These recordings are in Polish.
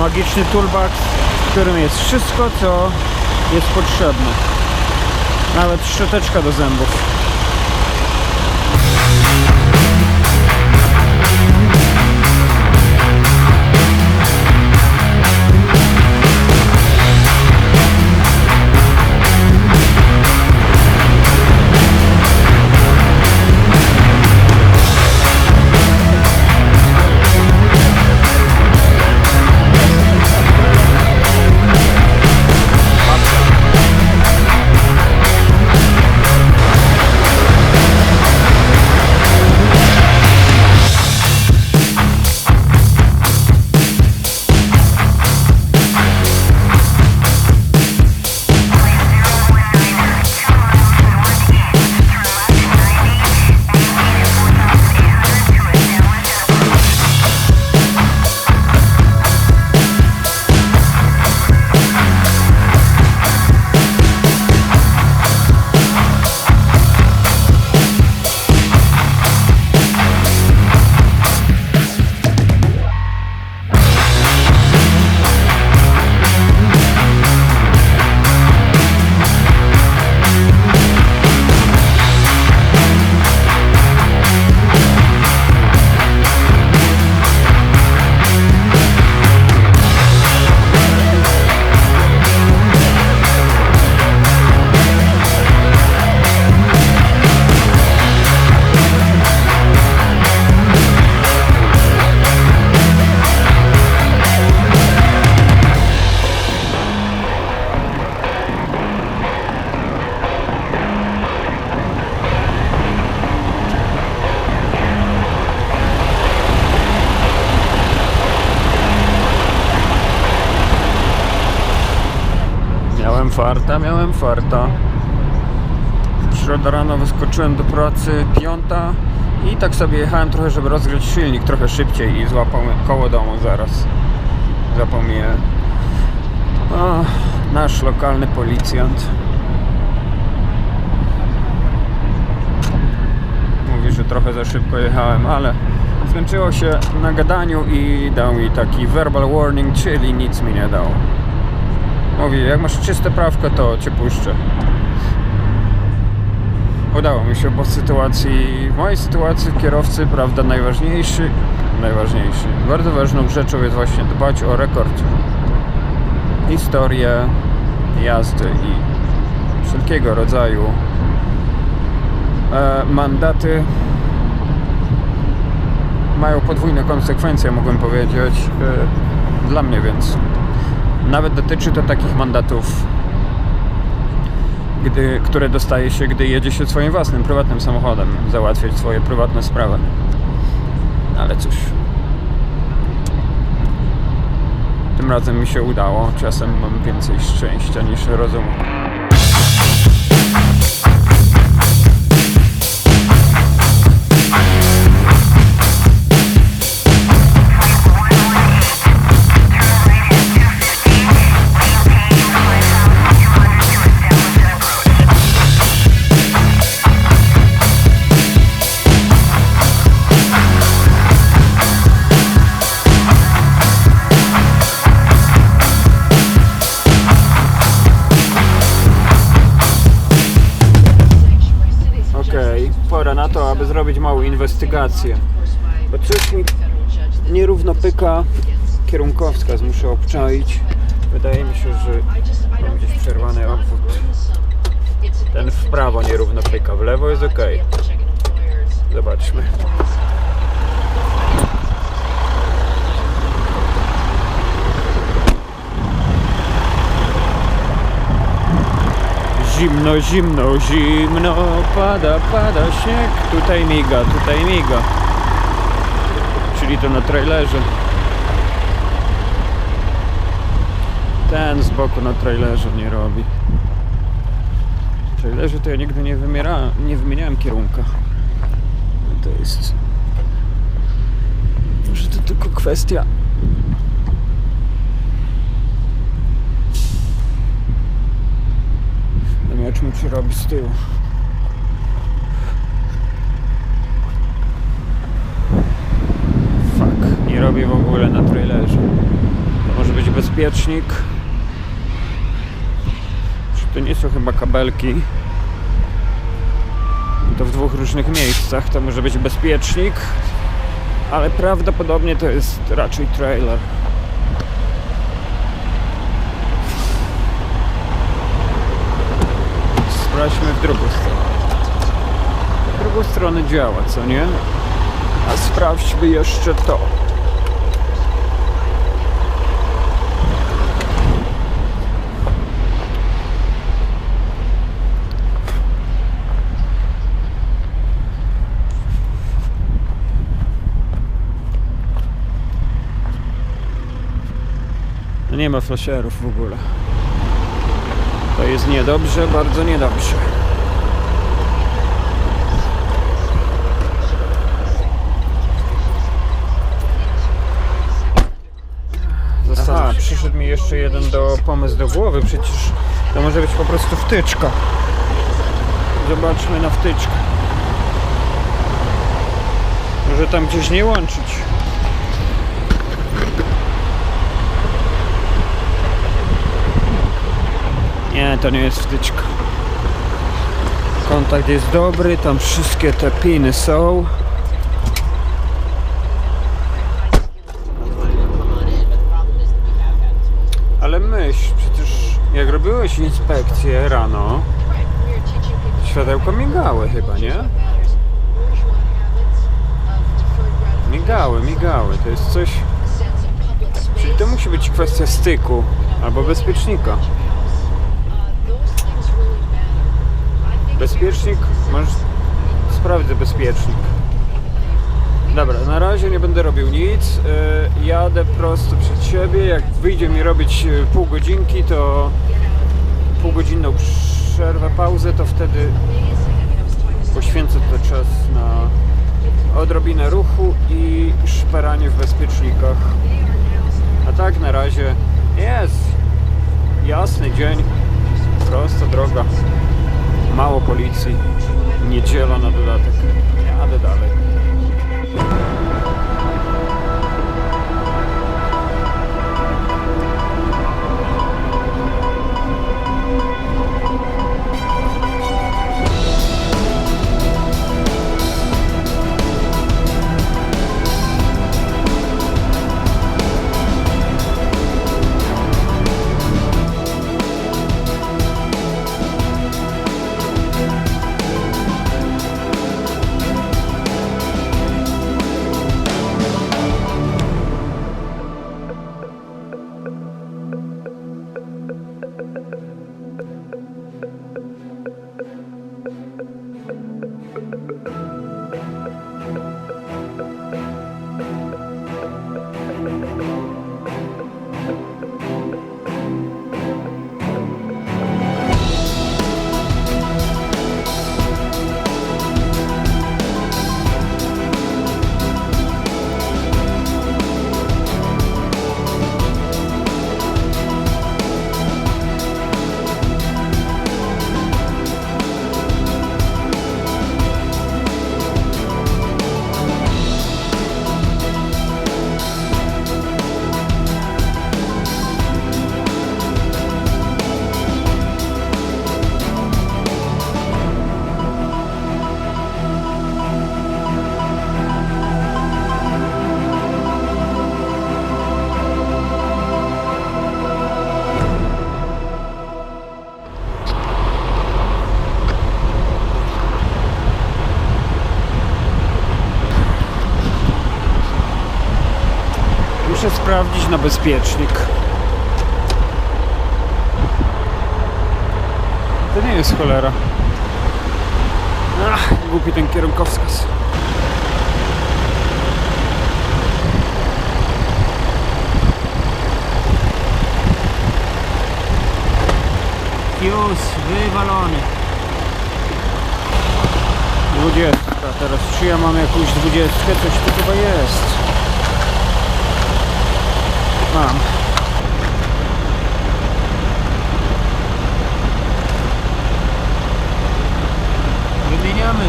magiczny toolbox, w którym jest wszystko, co jest potrzebne. Nawet szczoteczka do zębów. Wyskoczyłem do pracy, piąta i tak sobie jechałem trochę, żeby rozgrzeć silnik trochę szybciej i złapał koło domu zaraz. Mnie o, nasz lokalny policjant. Mówi, że trochę za szybko jechałem, ale skończyło się na gadaniu i dał mi taki verbal warning, czyli nic mi nie dał. Mówi, jak masz czyste prawko, to cię puszczę. Udało mi się, bo w sytuacji, w mojej sytuacji kierowcy, prawda, najważniejszy, najważniejszy, bardzo ważną rzeczą jest właśnie dbać o rekord. Historię jazdy i wszelkiego rodzaju e, mandaty mają podwójne konsekwencje, mógłbym powiedzieć, e, dla mnie więc. Nawet dotyczy to takich mandatów, gdy, które dostaje się, gdy jedzie się swoim własnym, prywatnym samochodem, załatwiać swoje prywatne sprawy. Ale cóż. Tym razem mi się udało. Czasem mam więcej szczęścia niż rozumu. Zrobić małą inwestygację. Bo coś mi nierówno pyka. Kierunkowskaz muszę obczaić. Wydaje mi się, że mam gdzieś przerwany obwód. Ten w prawo nierówno pyka, w lewo jest ok. Zobaczmy. Zimno, zimno, zimno, pada, pada śnieg. Tutaj miga, tutaj miga. Czyli to na trailerze. Ten z boku na trailerze nie robi. W trailerze to ja nigdy nie, wymiera, nie wymieniałem kierunka. To jest... Może to tylko kwestia Zobaczmy, czy robi z tyłu. Fuck, nie robi w ogóle na trailerze. To może być bezpiecznik. Czy to nie są chyba kabelki? To w dwóch różnych miejscach to może być bezpiecznik, ale prawdopodobnie to jest raczej trailer. Sprawdźmy w drugą stronę. W drugą stronę działa, co nie? A sprawdźmy jeszcze to. No nie ma flasherów w ogóle. To jest niedobrze, bardzo niedobrze. Aha, przyszedł mi jeszcze jeden do pomysł do głowy, przecież to może być po prostu wtyczka. Zobaczmy na wtyczkę. Może tam gdzieś nie łączyć. Nie, to nie jest wtyczka. Kontakt jest dobry, tam wszystkie te piny są. Ale myśl, przecież jak robiłeś inspekcję rano, światełko migały chyba, nie? Migały, migały. To jest coś... Czyli to musi być kwestia styku albo bezpiecznika. Bezpiecznik? Masz... Sprawdzę bezpiecznik. Dobra, na razie nie będę robił nic. Yy, jadę prosto przed siebie. Jak wyjdzie mi robić yy, pół godzinki, to półgodzinną przerwę, pauzę, to wtedy poświęcę to czas na odrobinę ruchu i szperanie w bezpiecznikach. A tak na razie jest jasny dzień, prosta droga, mało policji, niedziela na dodatek. Jadę dalej. Muszę sprawdzić na bezpiecznik. To nie jest cholera. Ach, głupi ten kierunkowskaz. Już wywalony. Dwudziestka, teraz czy ja mam jakąś dwudziestkę? Coś tu chyba jest. Mam. Wymieniamy.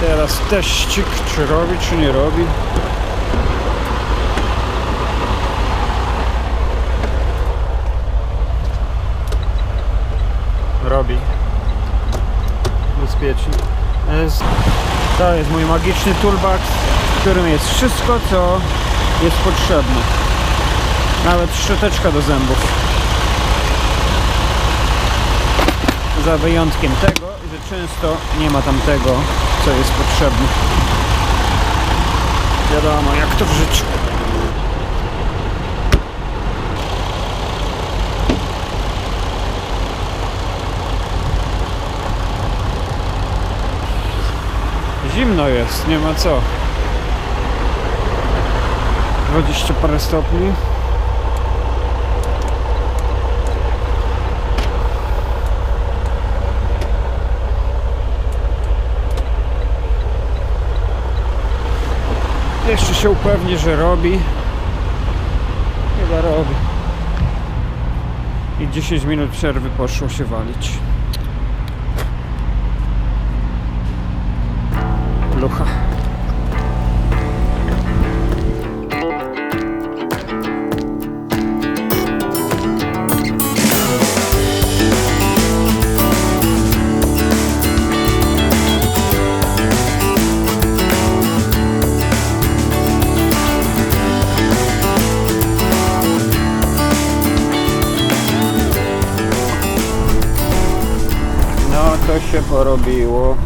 Teraz teścik, czy robi, czy nie robi. Robi. Bezpiecznie. To jest mój magiczny toolbox, w którym jest wszystko, co jest potrzebne. Nawet szczoteczka do zębów. Za wyjątkiem tego, że często nie ma tam tego, co jest potrzebne. Wiadomo, jak to w życiu. Zimno jest, nie ma co. 20 parę stopni. Jeszcze się upewni, że robi. Chyba robi. I 10 minut przerwy poszło się walić. Porobiło.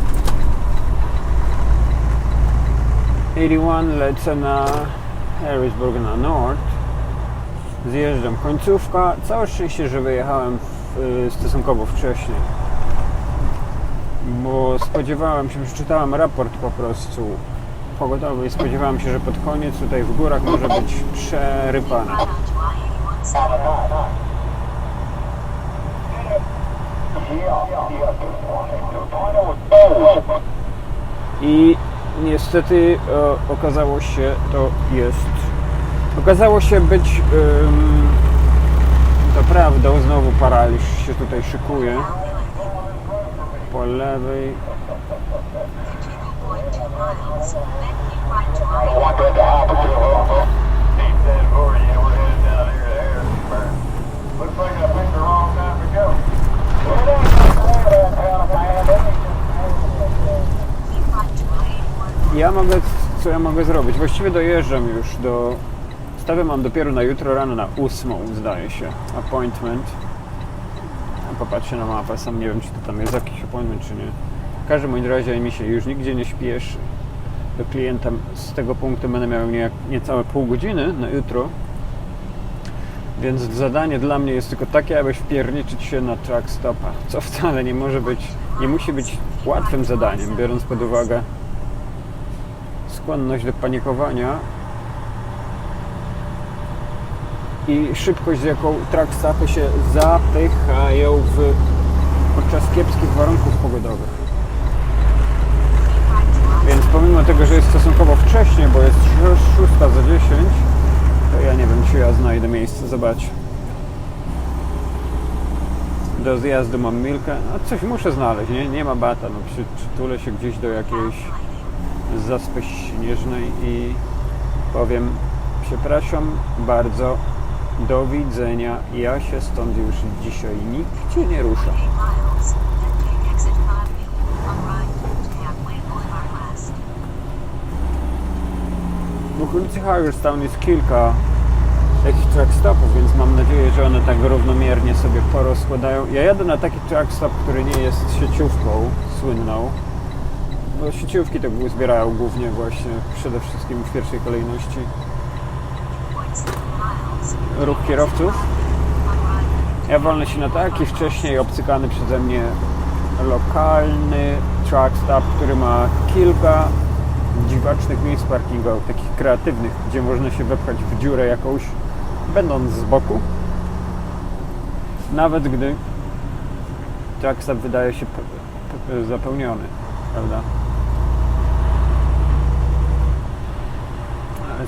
81 lecę na Harrisburg na North. Zjeżdżam końcówka. Całe szczęście, że wyjechałem w, y, stosunkowo wcześnie. Bo spodziewałem się, przeczytałem raport po prostu pogodowy i spodziewałem się, że pod koniec tutaj w górach może być przerypane. I niestety e, okazało się, to jest. Okazało się być em, to prawdą, znowu paraliż się tutaj szykuje. Po lewej. Ja mogę, co ja mogę zrobić? Właściwie dojeżdżam już do... Stawę mam dopiero na jutro rano na ósmą, zdaje się, appointment. A Popatrzcie na mapę, sam nie wiem, czy to tam jest jakiś appointment, czy nie. W każdym razie mi się już nigdzie nie śpieszy. Do klienta z tego punktu będę miał nie, niecałe pół godziny na jutro. Więc zadanie dla mnie jest tylko takie, aby wpierniczyć się na track stopa, co wcale nie może być, nie musi być łatwym zadaniem, biorąc pod uwagę skłonność do panikowania i szybkość, z jaką track stopy się zapychają w, podczas kiepskich warunków pogodowych. Więc pomimo tego, że jest stosunkowo wcześnie, bo jest 6 za 10, to ja nie wiem, czy ja znajdę miejsce. Zobacz. Do zjazdu mam milkę. No coś muszę znaleźć, nie? Nie ma bata. No, przy, przytulę się gdzieś do jakiejś zaspy śnieżnej i powiem przepraszam bardzo, do widzenia. Ja się stąd już dzisiaj nigdzie nie ruszę. W okolicy Hagerstown jest kilka takich track stopów, więc mam nadzieję, że one tak równomiernie sobie porozkładają. Ja jadę na taki track stop, który nie jest sieciówką słynną, bo sieciówki to zbierają głównie właśnie przede wszystkim w pierwszej kolejności ruch kierowców. Ja wolę się na taki wcześniej obcykany przeze mnie lokalny truck stop, który ma kilka dziwacznych miejsc parkingowych, takich kreatywnych, gdzie można się wepchać w dziurę jakąś, będąc z boku. Nawet gdy truck stop wydaje się zapełniony, prawda?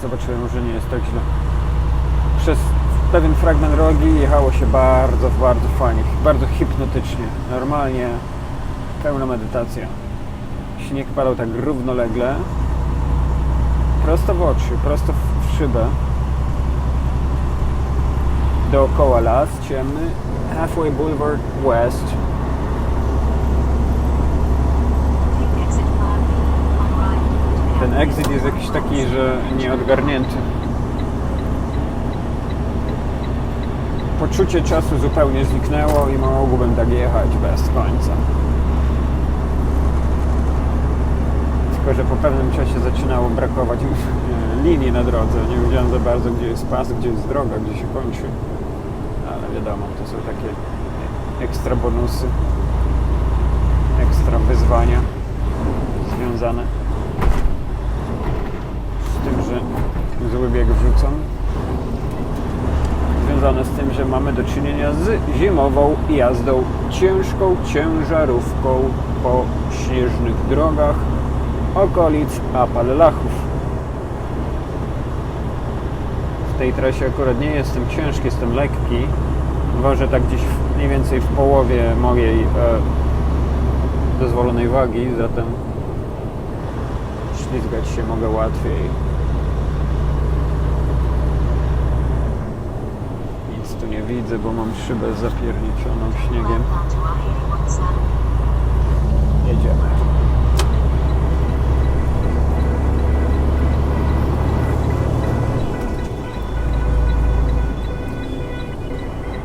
Ale zobaczymy, może nie jest tak źle. Przez pewien fragment drogi jechało się bardzo, bardzo fajnie, bardzo hipnotycznie. Normalnie pełna medytacja. Śnieg padał tak równolegle. Prosto w oczy, prosto w szybę. Dookoła las ciemny. Halfway Boulevard West. Exit 5 on right. Ten exit jest jakiś taki, że nieodgarnięty. Poczucie czasu zupełnie zniknęło i mogłbym tak jechać bez końca. Tylko, że po pewnym czasie zaczynało brakować e, linii na drodze. Nie wiedziałem za bardzo, gdzie jest pas, gdzie jest droga, gdzie się kończy. Ale wiadomo, to są takie ekstra bonusy, ekstra wyzwania związane z tym, że zły bieg wrzucam. Związane z tym, że mamy do czynienia z zimową jazdą ciężką ciężarówką po śnieżnych drogach okolic Apalachów. W tej trasie akurat nie jestem ciężki, jestem lekki. Ważę tak gdzieś mniej więcej w połowie mojej e, dozwolonej wagi, zatem ślizgać się mogę łatwiej. Nic tu nie widzę, bo mam szybę zapierniczoną śniegiem. Left onto I-81 Jedziemy.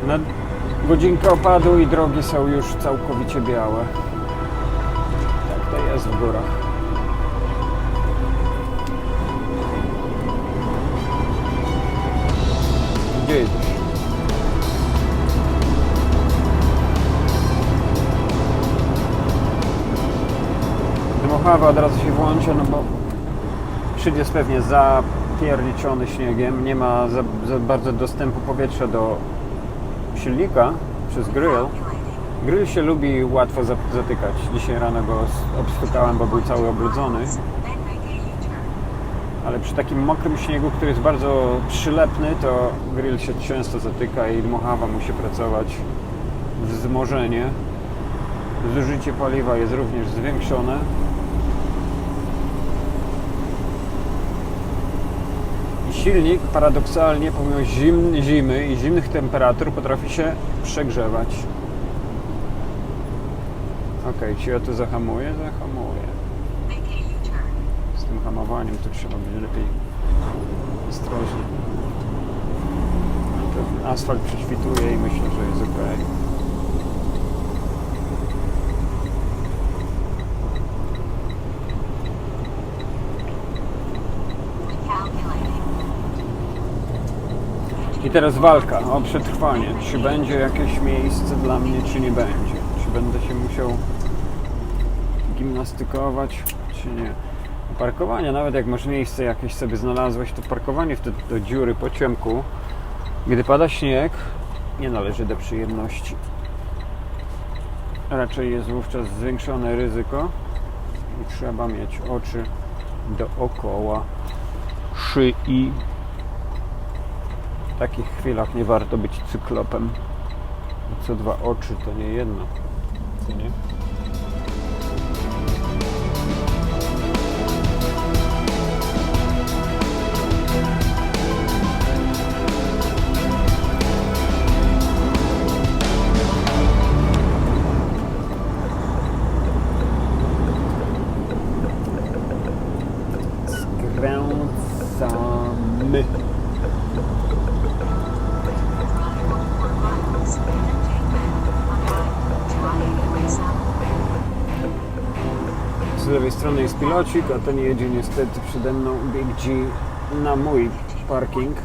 Na godzinkę opadu i drogi są już całkowicie białe. Tak to jest w górach. Gdzie? Dmuchawa od razu się włącza, no bo szyd jest pewnie zapierniczony śniegiem, nie ma za, za bardzo dostępu powietrza do silnika przez grill. Grill się lubi łatwo za- zatykać. Dzisiaj rano go obstukałem, bo był cały U-turn. Ale przy takim mokrym śniegu, który jest bardzo przylepny, to grill się często zatyka i dmuchawa musi pracować wzmożenie. Zużycie paliwa jest również zwiększone. Silnik paradoksalnie pomimo zim, zimy i zimnych temperatur potrafi się przegrzewać. Ok, czy ja tu zahamuję? Zahamuję. Z tym hamowaniem to trzeba być lepiej ostrożnie. Asfalt prześwituje i myślę, że jest ok. Recalculating. Teraz walka o przetrwanie. Czy będzie jakieś miejsce dla mnie, czy nie będzie? Czy będę się musiał gimnastykować, czy nie? Parkowanie, nawet jak masz miejsce jakieś sobie znalazłeś, to parkowanie wtedy do dziury po ciemku, gdy pada śnieg, nie należy do przyjemności. Raczej jest wówczas zwiększone ryzyko i trzeba mieć oczy dookoła szyi. W takich chwilach nie warto być cyklopem. Co dwa oczy to nie jedno. Co nie? Z lewej strony jest pilocik, a ten jedzie niestety przede mną Big G na mój parking,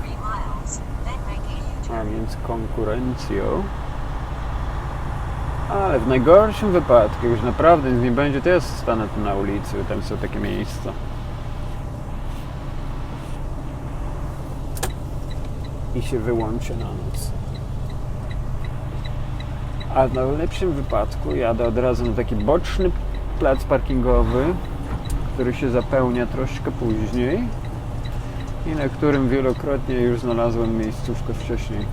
a więc konkurencją. Ale w najgorszym wypadku, już naprawdę nic nie będzie, to ja stanę tu na ulicy, tam są takie miejsca. I się wyłączę na noc. A w najlepszym wypadku jadę od razu na taki boczny plac parkingowy, który się zapełnia troszkę później i na którym wielokrotnie już znalazłem miejscówkę wcześniej.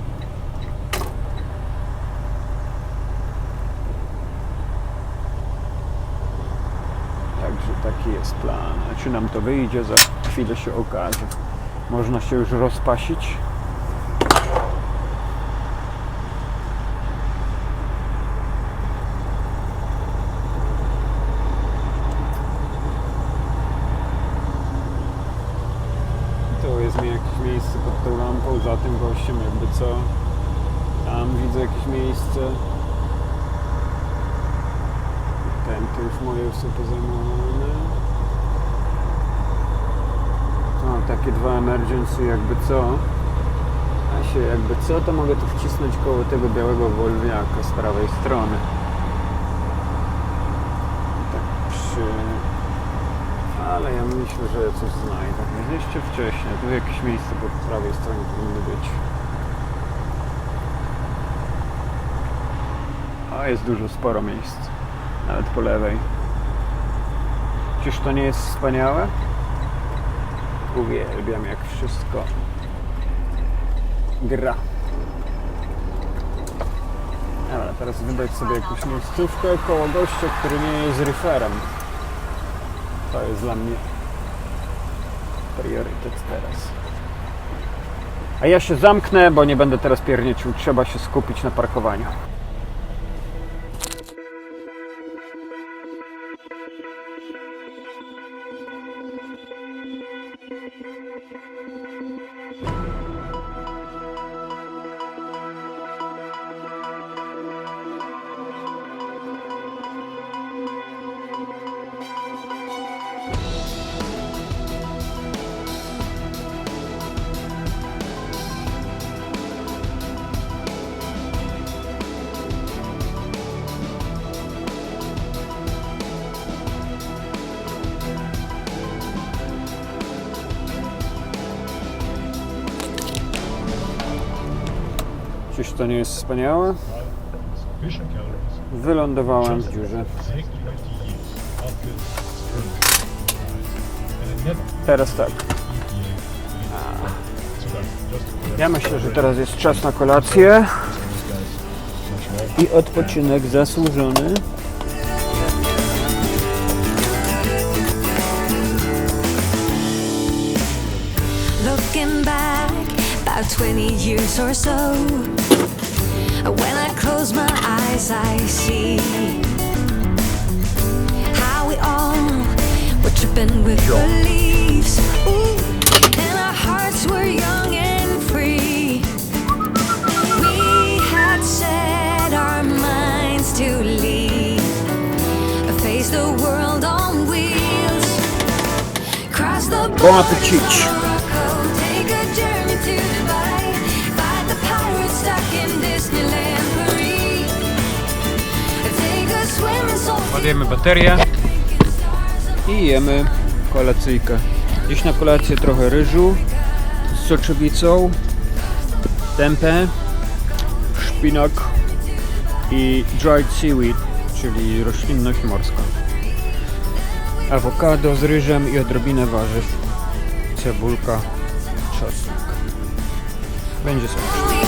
Także taki jest plan. A czy nam to wyjdzie, za chwilę się okaże. Można się już rozpasić. To jest mi jakieś miejsce pod tą lampą, za tym gościem jakby co. Tam widzę jakieś miejsce. Ten to już moje są pozajmowane. O, takie dwa emergency jakby co. A się jakby co, to mogę tu wcisnąć koło tego białego wolwiaka z prawej strony. Tak przy... Ale ja myślę, że coś znajdę. Jeszcze wcześniej, tu jakieś miejsce po prawej stronie powinno być. A jest dużo, sporo miejsc. Nawet po lewej. Czyż to nie jest wspaniałe? Uwielbiam jak wszystko gra. Dobra, teraz wybrać sobie jakąś miejscówkę koło gościa, który nie jest referem. To jest dla mnie priorytet teraz. A ja się zamknę, bo nie będę teraz pierniecił. Trzeba się skupić na parkowaniu. To nie jest wspaniałe? Wylądowałem w dziurze. Take 20 years after stroke. And I never Teraz tak. Ja myślę, że teraz jest czas na kolację i odpoczynek zasłużony. Looking back about 20 years or so. When I close my eyes, I see how we all were tripping with beliefs. Ooh, and our hearts were young and free. We had set our minds to leave, face the world on wheels. Cross the Bon appetit. Ładujemy baterię i jemy kolacyjkę. Dziś na kolację trochę ryżu z soczewicą, tempeh, szpinak i dried seaweed, czyli roślinność morska. Awokado z ryżem i odrobinę warzyw, cebulka, czosnek. Będzie sobie.